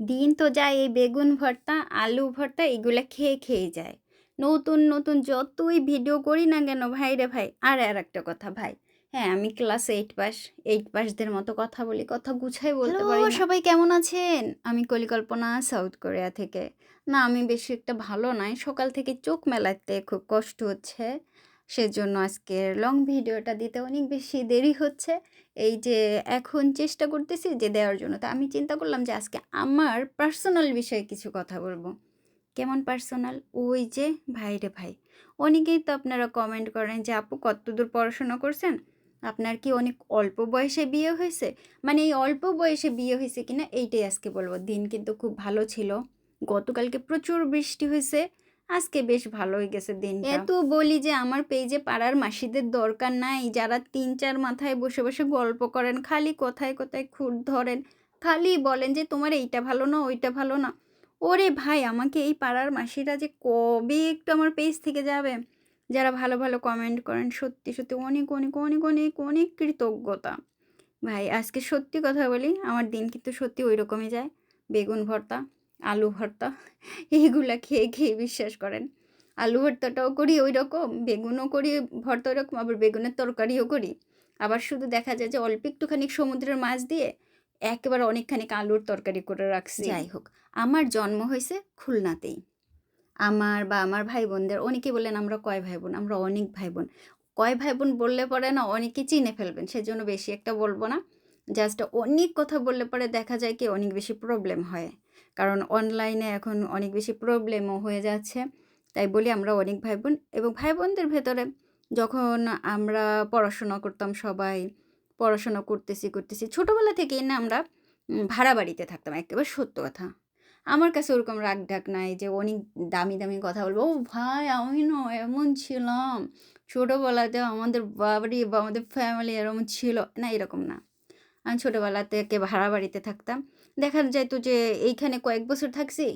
দিন তো যায় এই বেগুন ভর্তা, আলু ভর্তা এগুলা খেয়ে, খেয়ে যায়। নতুন, নতুন যতই ভিডিও করি না কেন ভাইরে ভাই আর আর একটা কথা ভাই, হ্যাঁ, আমি ক্লাস এইট পাস। 8 পাসদের মতো কথা বলি, কথা গুছাই বলতে পারি সবাই কেমন আছেন? আমি কলিকল্পনা সাউথ কোরিয়া থেকে। না আমি বেশি একটা ভালো নাই। সকাল থেকে চোখ মেলাতে খুব কষ্ট হচ্ছে। সেজন্য আজকের লং ভিডিওটা দিতে অনেক বেশি দেরি হচ্ছে। এই যে এখন চেষ্টা করতেছি যে দেওয়ার জন্য। তা আমি চিন্তা করলাম যে আজকে আমার পার্সোনাল বিষয়ে কিছু কথা বলব কেমন পার্সোনাল? ওই যে ভাইরে ভাই। অনেকেই তো আপনারা কমেন্ট করেন যে, আপু, কতদূর পড়াশোনা করছেন? আপনার কি অনেক অল্প বয়সে বিয়ে হয়েছে? মানে এই অল্প বয়সে বিয়ে হয়েছে কিনা, এইটাই আজকে বলব। দিন কিন্তু খুব ভালো ছিল। গতকালকে প্রচুর বৃষ্টি হয়েছে। আজকে বেশ ভালোই গেছে দিন এত বলি যে আমার পেজে পাড়ার মাসিদের দরকার নাই। যারা ৩-৪ মাথায় বসে, বসে গল্প করেন। খালি কোথায় কোথায় খুঁত ধরেন। খালি বলেন যে তোমার এইটা ভালো না, ওইটা ভালো না। ওরে ভাই আমাকে এই পাড়ার মাসিরা যে কবে একটু আমার পেজ থেকে যাবে? যারা ভালো, ভালো কমেন্ট করেন সত্যি, সত্যি অনেক, অনেক, অনেক, অনেক, অনেক কৃতজ্ঞতা। ভাই আজকে সত্যি কথা বলি আমার দিন কিন্তু সত্যি ঐরকমই যায়। বেগুন ভর্তা, আলু ভর্তা এগুলা খেয়ে, খেয়ে বিশ্বাস করেন। আলু ভর্তাটাও করি ওই রকম বেগুনও করি ভর্তা ওইরকম, আবার বেগুনের তরকারিও করি। আবার শুধু দেখা যায় যে অল্প একটুখানি সমুদ্রের মাছ দিয়ে একেবারে অনেকখানি আলুর তরকারি করে রাখছি। যাই হোক, আমার জন্ম হয়েছে খুলনাতেই। আমার বা আমার ভাই বোনদের অনেকে বললেন আমরা কয় ভাই বোন? আমরা অনেক ভাই বোন। কয় ভাই বোন বললে পরে না অনেকে চিনে ফেলবেন। সেজন্য বেশি একটা বলব না। জাস্ট অনেক কথা বললে পরে দেখা যায় কি অনেক বেশি প্রবলেম হয়। কারণ অনলাইনে এখন অনেক বেশি প্রবলেমও হয়ে যাচ্ছে। তাই বলি আমরা অনেক ভাই বোন এবং ভাই বোনদের ভেতরে যখন আমরা পড়াশোনা করতাম সবাই, পড়াশোনা করতেছি, করতেছি। ছোটোবেলা থেকেই না আমরা ভাড়া বাড়িতে থাকতাম। একেবারে সত্য কথা। আমার কাছে ওরকম রাগ-ঢাক নাই যে অনেক দামি, দামি কথা বলব ও ভাই আমি না এমন ছিলাম। ছোটবেলাতে আমাদের বাড়ি বা আমাদের ফ্যামিলি এরকম ছিল। না এরকম না। আমি ছোটবেলা থেকে ভাড়া বাড়িতে থাকতাম। দেখা যাইত যে এইখানে কয়েক বছর থাকছি।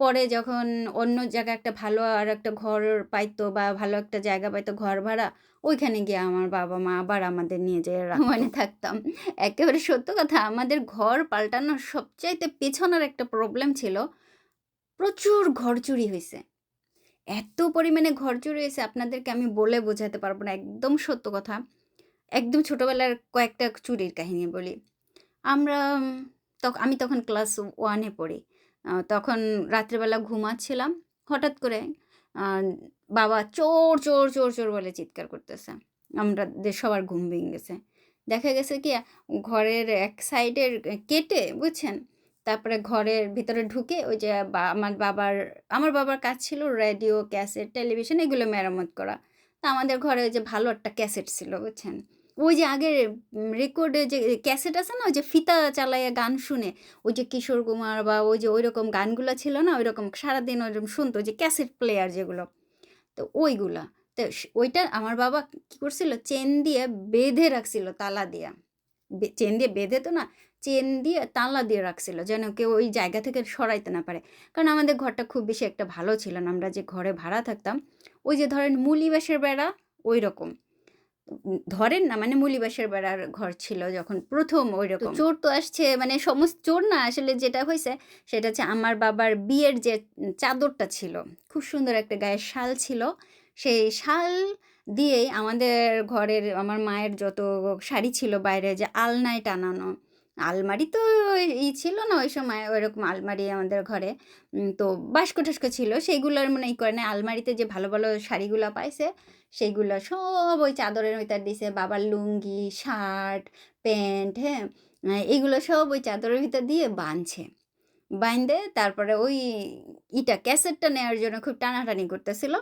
পরে যখন অন্য জায়গায় একটা ভালো আর একটা ঘর পাইতো বা ভালো একটা জায়গা পাইতো ঘর ভাড়া, ওইখানে গিয়ে আমার বাবা-মা আবার আমাদের নিয়ে যেয়ে। মানে থাকতাম। একেবারে সত্য কথা আমাদের ঘর পাল্টানোর সবচাইতে পেছনের একটা প্রবলেম ছিল, প্রচুর ঘর চুরি হইছে। এত পরিমাণে ঘর চুরি হইছে আপনাদেরকে আমি বলে বোঝাতে পারব না। একদম সত্য কথা। একদম ছোটবেলার কয়েকটা চুরির কাহিনী বলি। আমরা তখ আমি তখন ক্লাস ওয়ানে পড়ি। তখন রাত্রেবেলা ঘুমাচ্ছিলাম। হঠাৎ করে বাবা চোর, চোর, চোর, চোর বলে চিৎকার করতেছে। আমরা সবার ঘুম ভেঙে গেছে। দেখা গেছে কি ঘরের এক সাইডের কেটে বুঝছেন? তারপরে ঘরের ভিতরে ঢুকে ওই যে আমার বাবার আমার বাবার কাজ ছিল রেডিও, ক্যাসেট, টেলিভিশন এগুলো মেরামত করা। তা আমাদের ঘরে ওই যে ভালো একটা ক্যাসেট ছিল বুঝছেন? ওই যে আগের রেকর্ডে যে ক্যাসেট আছে না? ওই যে ফিতা চালাইয়া গান শুনে, ওই যে কিশোর কুমার বা ওই যে ঐরকম গানগুলো ছিল না? ওইরকম সারাদিন ওইরকম শুনতো যে ক্যাসেট প্লেয়ার যেগুলো। তো ওইগুলা। তো ওইটা আমার বাবা কি করছিল? চেন দিয়ে বেঁধে রাখছিল তালা দিয়া। চেন দিয়ে বেঁধে তো না, চেন দিয়ে তালা দিয়ে রাখছিল যেন কেউ ওই জায়গা থেকে সরাইতে না পারে। কারণ আমাদের ঘরটা খুব বেশি একটা ভালো ছিল না। আমরা যে ঘরে ভাড়া থাকতাম, ওই যে ধরেন মুলি বাঁশের বেড়া ওই উম ধরেন না মানে মুলিবাসের বেড়ার ঘর ছিল যখন প্রথম ওই রকম চোর তো আসছে মানে সমস্ত চোর না আসলে যেটা হয়েছে সেটা হচ্ছে আমার বাবার বিয়ের যে চাদরটা ছিল, খুব সুন্দর একটা গায়ের শাল ছিল। সেই শাল দিয়েই আমাদের ঘরের আমার মায়ের যত শাড়ি ছিল বাইরে যে আলনায় টানানো। আলমারি তো ই ছিল না ওই সময় ওইরকম আলমারি আমাদের ঘরে। তো বাস্ক-টাস্ক ছিল সেইগুলার মানে ই করে না আলমারিতে যে ভালো, ভালো শাড়িগুলো পাইছে সেইগুলো সব ওই চাদরের ভিতর দিছে। বাবার লুঙ্গি, শার্ট, প্যান্ট, হ্যাঁ? এইগুলো সব ওই চাদরের ভিতর দিয়ে বাঁধছে। বাইন্ধে তারপরে ওই ইটা ক্যাসেটটা নেওয়ার জন্য খুব টানাটানি করতেছিল।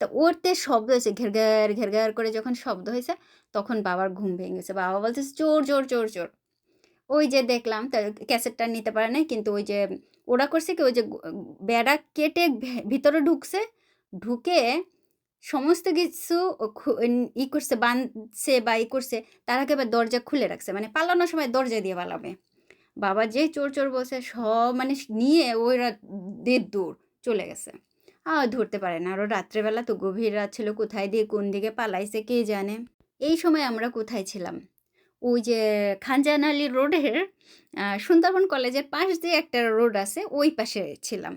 তো ওরতে শব্দ হইছে ঘেরঘের, ঘেরঘের করে যখন শব্দ হয়েছে তখন বাবার ঘুম ভেঙে গেছে। বাবা বলতেছে, "চোর, চোর, চোর, চোর।" ওই যে দেখলাম ক্যাসেটটা নিতে পারে নাই। কিন্তু ওই যে ওরা করছে কি ওই যে বেড়া কেটে ভিতরে ঢুকছে। ঢুকে সমস্ত কিছু ই করছে বাঁধছে বা ই করছে তার আগে আবার দরজা খুলে রাখছে। মানে পালানোর সময় দরজা দিয়ে পালাবে। বাবা যেই চোর, চোর বসে সব মানে নিয়ে ওরা দেড় দূর চলে গেছে। আর ধরতে পারে না। আরও রাত্রেবেলা তো গভীর রাত ছিল। কোথায় দিয়ে কোন দিকে পালাইছে কে জানে? এই সময় আমরা কোথায় ছিলাম? ওই যে খানজাহান আলী রোডের সুন্দরবন কলেজের পাশ দিয়ে একটা রোড আছে, ওই পাশে ছিলাম।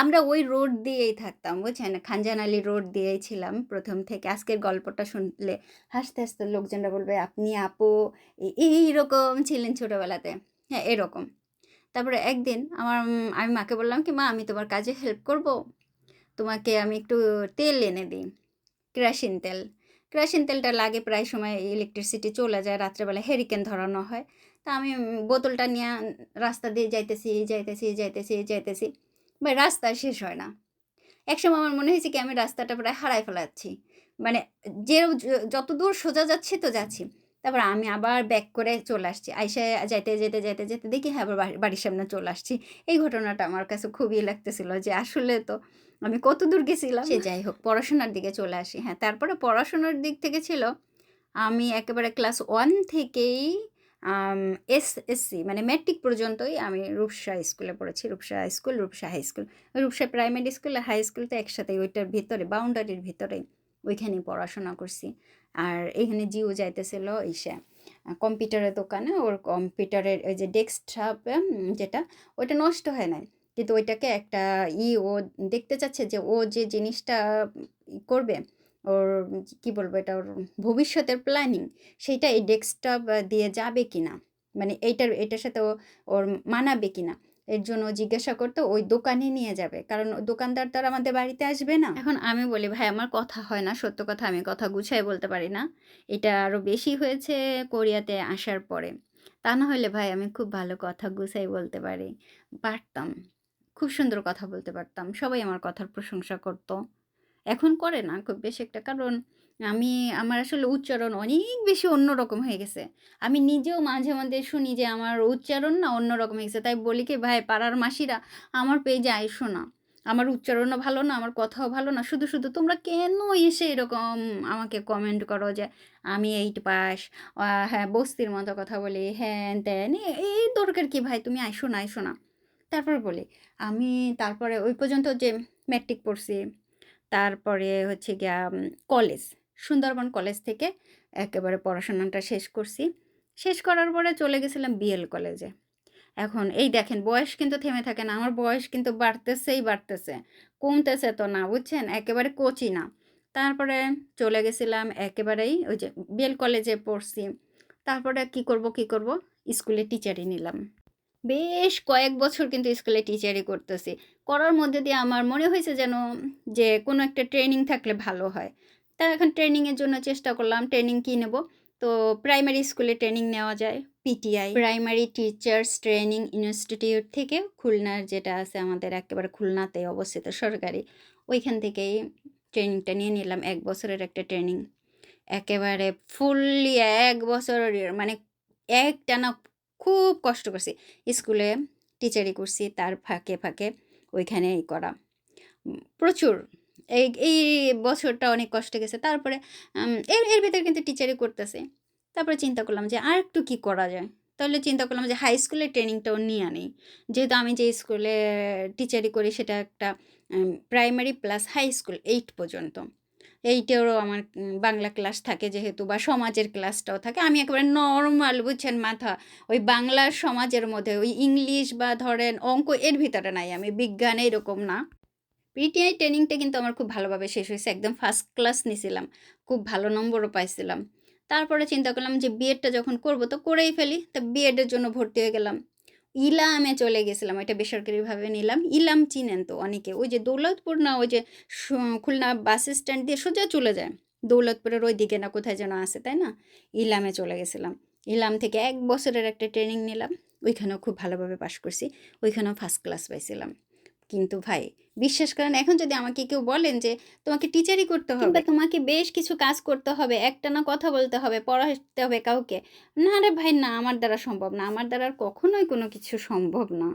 আমরা ওই রোড দিয়েই থাকতাম, বুঝছেন? খানজাহান আলী রোড দিয়েই ছিলাম প্রথম থেকে। আজকের গল্পটা শুনলে হাসতে হাসতে লোকজনরা বলবে, আপনি আপু এইরকম ছিলেন ছোটোবেলাতে। হ্যাঁ এরকম। তারপরে একদিন আমার আমি মাকে বললাম কি, মা, আমি তোমার কাজে হেল্প করব। তোমাকে আমি একটু তেল এনে দিই, কেরাসিন তেল। কেরাসিন তেলটা লাগে, প্রায় সময় ইলেকট্রিসিটি চলে যায় রাত্রেবেলা হেরিকেন ধরানো হয়। তা আমি বোতলটা নিয়ে রাস্তা দিয়ে যাইতেছি যাইতেছি যাইতেছি যাইতেছি। বা রাস্তা শেষ হয় না। একসময় আমার মনে হয়েছে কি, আমি রাস্তাটা প্রায় হারাই ফেলাচ্ছি। মানে যে যত দূর সোজা যাচ্ছি তো যাচ্ছি। তারপর আমি আবার ব্যাক করে চলে আসছি। আইসে যাইতে যেতে যেতে যেতে দেখি হ্যাঁ আবার বাড়ির সামনে চলে আসছি। এই ঘটনাটা আমার কাছে খুবই লাগতেছিল যে আসলে তো আমি কত দূর গেছিলাম? সে যাই হোক, পড়াশোনার দিকে চলে আসি। হ্যাঁ তারপরে পড়াশোনার দিক থেকে ছিল, আমি একেবারে ক্লাস ওয়ান থেকেই এস এসসি মানে ম্যাট্রিক পর্যন্তই আমি রূপসা স্কুলে পড়েছি। Rupsha high school, Rupsha high school. Rupsha primary school আর হাই স্কুল তো একসাথে, ওইটার ভিতরে, বাউন্ডারির ভিতরে ওইখানেই পড়াশোনা করছি। আর এখানে জিও যাইতেছিল ইসে, কম্পিউটারের দোকানে। ওর কম্পিউটারের ওই যে ডেস্কটপ যেটা, ওইটা নষ্ট হয় নাই। কিন্তু ওইটাকে একটা ই ও দেখতে চাচ্ছে যে ও যে জিনিসটা করবে, ওর কি বলব এটা, ওর ভবিষ্যতের প্ল্যানিং সেইটা এই ডেস্কটপ দিয়ে যাবে কি না মানে এইটার, এটার সাথে ও, ওর মানাবে কি না এর জন্য জিজ্ঞাসা করতো, ওই দোকানে নিয়ে যাবে। কারণ দোকানদার তো আর আমাদের বাড়িতে আসবে না। এখন আমি বলি, ভাই, আমার কথা হয় না, সত্য কথা আমি কথা গুছাই বলতে পারি না। এটা আরও বেশি হয়েছে কোরিয়াতে আসার পরে। তা না হলে ভাই, আমি খুব ভালো কথা গুছাই বলতে পারি। পারতাম। খুব সুন্দর কথা বলতে পারতাম। সবাই আমার কথার প্রশংসা করতো। এখন করে না, খুব বেশি একটা। কারণ আমি, আমার আসলে উচ্চারণ অনেক বেশি অন্যরকম হয়ে গেছে। আমি নিজেও মাঝে মাঝে শুনি যে আমার উচ্চারণ না অন্যরকম হয়ে গেছে। তাই বলি কি, ভাই, পাড়ার মাসিরা আমার পেজে আইসো না। আমার উচ্চারণও ভালো না, আমার কথাও ভালো না। শুধু শুধু তোমরা কেন এসে এরকম আমাকে কমেন্ট করো যে, আমি এইট পাস হ্যাঁ বস্তির মতো কথা বলি, হ্যান ত্যান এই দরকার কি ভাই? তুমি আইসো না আইসো না। তারপর বলি, আমি তারপরে ওই পর্যন্ত যে ম্যাট্রিক পড়ছি, তারপরে হচ্ছে গিয়া কলেজ সুন্দরবন কলেজ থেকে একেবারে পড়াশোনাটা শেষ করছি। শেষ করার পরে চলে গেছিলাম বিএল কলেজে এখন এই দেখেন, বয়স কিন্তু থেমে থাকে না, আমার বয়স কিন্তু বাড়তেছেই বাড়তেছে, কমতেছে তো না, বুঝছেন? একেবারে কোচি না। তারপরে চলে গেছিলাম একেবারেই ওই যে বিএল কলেজে পড়ছি। তারপরে কি করব কি করব? স্কুলে টিচারই নিলাম। বেশ কয়েক বছর কিন্তু স্কুলে টিচারই করতেছি। করার মধ্যে দিয়ে আমার মনে হয়েছে যেন যে কোনো একটা ট্রেনিং থাকলে ভালো হয়। তা এখন ট্রেনিংয়ের জন্য চেষ্টা করলাম, ট্রেনিং কী নেব? তো প্রাইমারি স্কুলে ট্রেনিং নেওয়া যায়, PTI. Primary teachers training institute থেকে খুলনার যেটা আছে আমাদের একেবারে খুলনাতে অবস্থিত, সরকারি, ওইখান থেকেই ট্রেনিংটা নিয়ে নিলাম, এক বছরের একটা ট্রেনিং। একেবারে ফুললি এক বছরের মানে একটানা খুব কষ্ট করছি। স্কুলে টিচারি করছি, তার ফাঁকে ফাঁকে ওইখানে এই করা। প্রচুর। এই এই বছরটা অনেক কষ্ট গেছে। তারপরে এর এর ভিতরে কিন্তু টিচারি করতেছে। তারপরে চিন্তা করলাম যে আর একটু কী করা যায়? তাহলে চিন্তা করলাম যে হাই স্কুলের ট্রেনিংটাও নিয়ে আনি। যেহেতু আমি যে স্কুলে টিচারি করি সেটা একটা primary plus high school eight পর্যন্ত। এইটেরও আমার বাংলা ক্লাস থাকে যেহেতু বা সমাজের ক্লাসটাও থাকে। আমি একেবারে নর্মাল বুঝছেন, মাথা। ওই বাংলার সমাজের মধ্যে ওই ইংলিশ বা ধরেন অঙ্ক এর ভিতরে নাই আমি, বিজ্ঞান এরকম না। পিটিআই ট্রেনিংটা কিন্তু আমার খুব ভালোভাবে শেষ হয়েছে। একদম ফার্স্ট ক্লাস নিছিলাম। খুব ভালো নম্বরও পাইছিলাম। তারপরে চিন্তা করলাম যে বিএডটা যখন করব তো করেই ফেলি। তা বিএডের জন্য ভর্তি হয়ে গেলাম। ইলামে চলে গেছিলাম, এটা বেসরকারিভাবে নিলাম। ইলাম চিনেন তো অনেকে, ওই যে দৌলতপুর না, ওই যে খুলনা বাস স্ট্যান্ড দিয়ে সোজা চলে যায়। দৌলতপুরের ওই দিকে না, কোথায় যেন আছে, তাই না? ইলামে চলে গেছিলাম। ইলাম থেকে এক বছরের একটা ট্রেনিং নিলাম। ওইখানেও খুব ভালোভাবে পাশ করছি। ওইখানেও ফার্স্ট ক্লাস পাইছিলাম। কিন্তু ভাই বিশ্বাস করেন এখন যদি আমাকে কেউ বলেন যে তোমাকে টিচারই করতে হবে কিংবা তোমাকে বেশ কিছু কাজ করতে হবে একটা না কথা বলতে হবে পড়াতে হবে কাউকে না রে ভাই না আমার দ্বারা সম্ভব না। আমার দ্বারা কখনোই কোনো কিছু সম্ভব না।